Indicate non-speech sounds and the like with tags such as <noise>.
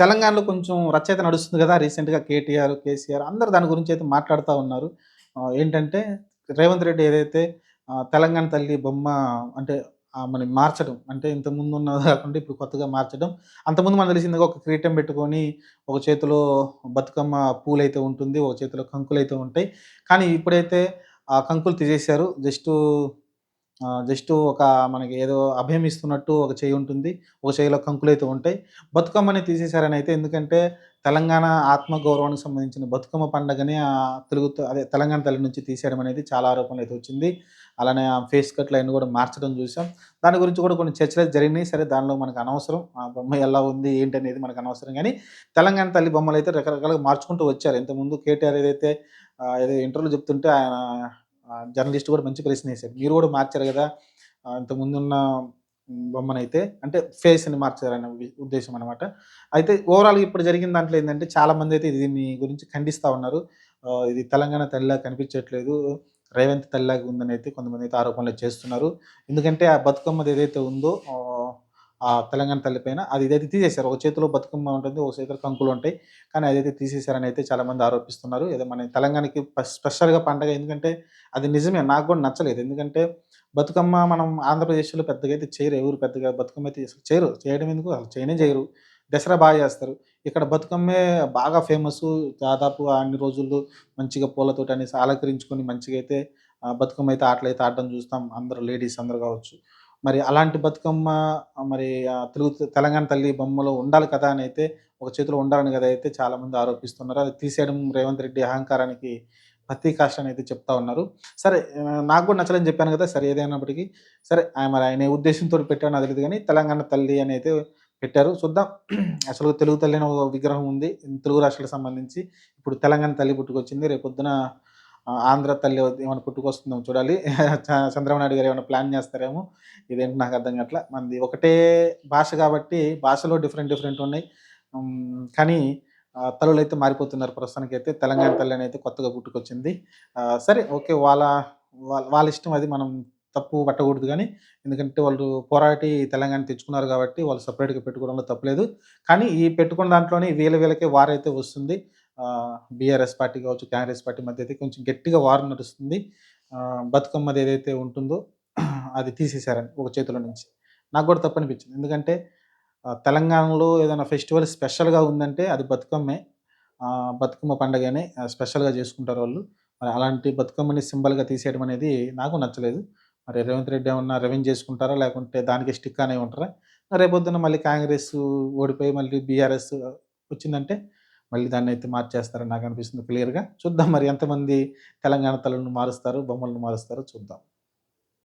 తెలంగాణలో కొంచెం రచయిత నడుస్తుంది కదా రీసెంట్‌గా కేటీఆర్, కేసీఆర్ అందరు దాని గురించి అయితే మాట్లాడుతూ ఉన్నారు. ఏంటంటే రేవంత్ రెడ్డి ఏదైతే తెలంగాణ తల్లి బొమ్మ అంటే ఆమెని మార్చడం అంటే ఇంతకుముందు ఉన్న <laughs> కాకుండా ఇప్పుడు కొత్తగా మార్చడం. అంతకుముందు మనకు తెలిసిందిగా ఒక క్రీటం పెట్టుకొని ఒక చేతిలో బతుకమ్మ పూలైతే ఉంటుంది. ఒక చేతిలో కంకులు అయితే ఉంటాయి. కానీ ఇప్పుడైతే ఆ కంకులు తీసేశారు. జస్ట్ జస్ట్ ఒక మనకి ఏదో అభయం ఇస్తున్నట్టు ఒక చేయి ఉంటుంది. ఒక చెయ్యిలో కంకులైతే ఉంటాయి. బతుకమ్మని తీసేశారని అయితే ఎందుకంటే తెలంగాణ ఆత్మగౌరవానికి సంబంధించిన బతుకమ్మ పండగని తెలుగు అదే తెలంగాణ తల్లి నుంచి తీసేయడం అనేది చాలా ఆరోపణలు అయితే వచ్చింది. అలానే ఆ ఫేస్ కట్ లైన్ కూడా మార్చడం చూసాం. దాని గురించి కూడా కొన్ని చర్చలు జరిగినాయి. సరే దానిలో మనకు అనవసరం. ఆ బొమ్మ ఎలా ఉంది ఏంటి అనేది మనకు అనవసరం కానీ తెలంగాణ తల్లి బొమ్మలు అయితే రకరకాలుగా మార్చుకుంటూ వచ్చారు. ఇంతకుముందు కేటీఆర్ ఏదైతే ఏదో ఇంటర్వ్యూలో చెప్తుంటే ఆయన జర్నలిస్ట్ కూడా మంచి ప్రశ్నేసాడు. మీరు కూడా మార్చారు కదా ఆహ్, ఇంతకుముందున్న బొమ్మనైతే అంటే ఫేస్‌ని మార్చారనే ఉద్దేశం అనమాట. అయితే ఓవరాల్‌గా ఇప్పుడు జరిగిన దాంట్లో ఏంటంటే చాలామంది అయితే దీని గురించి ఖండిస్తా ఉన్నారు. ఇది తెలంగాణ తల్లిలా కనిపించట్లేదు. రేవంత్ తల్లిలాగా ఉందని అయితే కొంతమంది అయితే ఆరోపణలు చేస్తున్నారు. ఎందుకంటే ఆ బతుకమ్మది ఏదైతే ఉందో ఆ తెలంగాణ తల్లిపైన అది ఇదైతే తీసేశారు. ఒక చేతిలో బతుకమ్మ ఉంటుంది. ఒక చేతిలో కంకులుంటాయి. కానీ అదైతే తీసేశారని అయితే చాలామంది ఆరోపిస్తున్నారు. ఏదో మన తెలంగాణకి స్పెషల్‌గా పండగ ఎందుకంటే అది నిజమే నాకు కూడా నచ్చలేదు. ఎందుకంటే బతుకమ్మ మనం ఆంధ్రప్రదేశ్‌లో పెద్దగా అయితే చేయరు. ఎవరు పెద్దగా బతుకమ్మ అయితే చేయరు. చేయడం ఎందుకు అసలు చేయనే చేయరు. దసరా బాగా చేస్తారు. ఇక్కడ బతుకమ్మే బాగా ఫేమస్ దాదాపు అన్ని రోజులు మంచిగా పూలతోటి అనేసి అలంకరించుకొని మంచిగా అయితే బతుకమ్మ అయితే ఆటలైతే ఆడడం చూస్తాం. అందరూ లేడీస్ అందరూ కావచ్చు. మరి అలాంటి బతుకమ్మ మరి తెలుగు తెలంగాణ తల్లి బొమ్మలో ఉండాలి కదా! అని అయితే ఒక చేతిలో ఉండాలని కదా! అయితే చాలామంది ఆరోపిస్తున్నారు. అది తీసేయడం రేవంత్ రెడ్డి అహంకారానికి ప్రతీకాష్ట అని అయితే చెప్తా ఉన్నారు. సరే నాకు కూడా నచ్చలేని చెప్పాను కదా! సరే ఏదైనప్పటికీ సరే ఆయన మరి ఆయన ఉద్దేశంతో పెట్టాను అది లేదు కానీ తెలంగాణ తల్లి అని అయితే పెట్టారు. చూద్దాం. <clears throat> అసలు తెలుగు తల్లి అనే ఒక విగ్రహం ఉంది. తెలుగు రాష్ట్రాలకు సంబంధించి. ఇప్పుడు తెలంగాణ తల్లి పుట్టుకొచ్చింది. రేపొద్దున ఆంధ్ర తల్లి ఏమైనా పుట్టుకొస్తుందేమో చూడాలి. చంద్రబాబు నాయుడు గారు ఏమైనా ప్లాన్ చేస్తారేమో. ఇదేంటో నాకు అర్థం కావట్లా మనది ఒకటే భాష కాబట్టి భాషలో డిఫరెంట్ డిఫరెంట్ ఉన్నాయి. కానీ తల్లులు అయితే మారిపోతున్నారు ప్రస్తుతానికి అయితే తెలంగాణ తల్లి అయితే కొత్తగా పుట్టుకొచ్చింది. సరే ఓకే. వాళ్ళ వాళ్ళ వాళ్ళ ఇష్టం అది మనం తప్పు పట్టకూడదు కానీ ఎందుకంటే వాళ్ళు పోరాటి తెలంగాణ తెచ్చుకున్నారు కాబట్టి వాళ్ళు సపరేట్గా పెట్టుకోవడంలో తప్పలేదు కానీ ఈ పెట్టుకున్న దాంట్లోనే వీల వీలకే వారైతే వస్తుంది. బీఆర్ఎస్ పార్టీ కావచ్చు, కాంగ్రెస్ పార్టీ మధ్య అయితే కొంచెం గట్టిగా వార్ నడుస్తుంది. బతుకమ్మది ఏదైతే ఉంటుందో అది తీసేశారని ఒక చేతిలో నుంచి. నాకు కూడా తప్పనిపించింది. ఎందుకంటే తెలంగాణలో ఏదైనా ఫెస్టివల్ స్పెషల్‌గా ఉందంటే అది బతుకమ్మే. బతుకమ్మ పండగనే స్పెషల్‌గా చేసుకుంటారు వాళ్ళు. మరి అలాంటి బతుకమ్మని సింబల్‌గా తీసేయడం అనేది నాకు నచ్చలేదు. మరి రేవంత్ రెడ్డి ఏమన్నా రెవెన్యూ చేసుకుంటారా? లేకుంటే దానికి స్టిక్ అనే ఉంటారా? రేపొద్దున మళ్ళీ కాంగ్రెస్ ఓడిపోయి మళ్ళీ బీఆర్ఎస్ వచ్చిందంటే మళ్ళీ దాన్ని అయితే మార్చేస్తారని నాకు అనిపిస్తుంది క్లియర్‌గా. చూద్దాం మరి ఎంతమంది తెలంగాణ తలను మారుస్తారు, బొమ్మలను మారుస్తారో చూద్దాం.